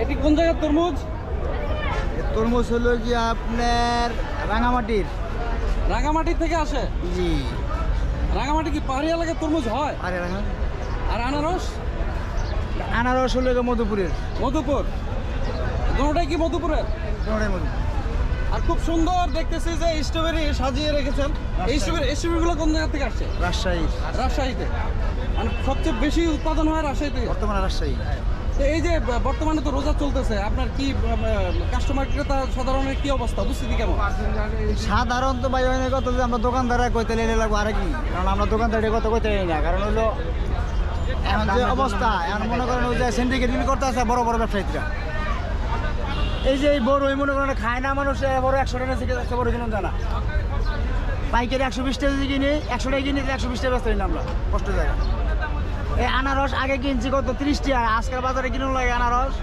এটি কোন জায়গার তরমুজ? তরমুজ হলো যে আপনার রাঙামাটির। রাঙামাটি থেকে আসে? জি। রাঙামাটি কি পাহাড়ি এলাকার তরমুজ হয়? আরে রাঙা আর আনারস? আনারস হলো গিয়ে মধুপুরের। মধুপুর। দুটোটাই কি মধুপুরের? কোনোটাই মধু আর খুব সুন্দর দেখতেছি যে স্ট্রবেরি সাজিয়ে রেখেছেন। এই স্ট্রবেরি স্ট্রবেরিগুলো কোন জায়গা থেকে আসছে? রাজশাহী। রাজশাহীতে। মানে সবচেয়ে বেশি উৎপাদন হয় রাজশাহীতে। বর্তমানে রাজশাহী। তো এই যে বর্তমানে তো রোজা চলতেছে, আপনার কি কাস্টমার ক্রেতা সাধারণের কি অবস্থা? উপস্থিতি কেমন? সাধারণত ভাই হয় না কত যে আমরা দোকানদারা কইতে লেনে লাগবো আর কি? কারণ আমরা দোকানদারে কত কইতে লেনে না, কারণ হলো এখন যে অবস্থা, এখন মনে করেন ওই যে সিন্ডিকেট করতে আছে বড় বড় ব্যবসায়ীরা। এই যে এই বড়, ওই মনে করেন খায় না মানুষ বড় একশো টাকা থেকে একশো বড় কিনুন জানা। পাইকারি একশো বিশ টাকা কিনে, একশো টাকা কিনে একশো বিশ টাকা ব্যস্ত আমরা, কষ্ট জায়গা। আনারস আগে কিনছি কত? ত্রিশ টাকা আজকের বাজারে কিনুন লাগে আনারস।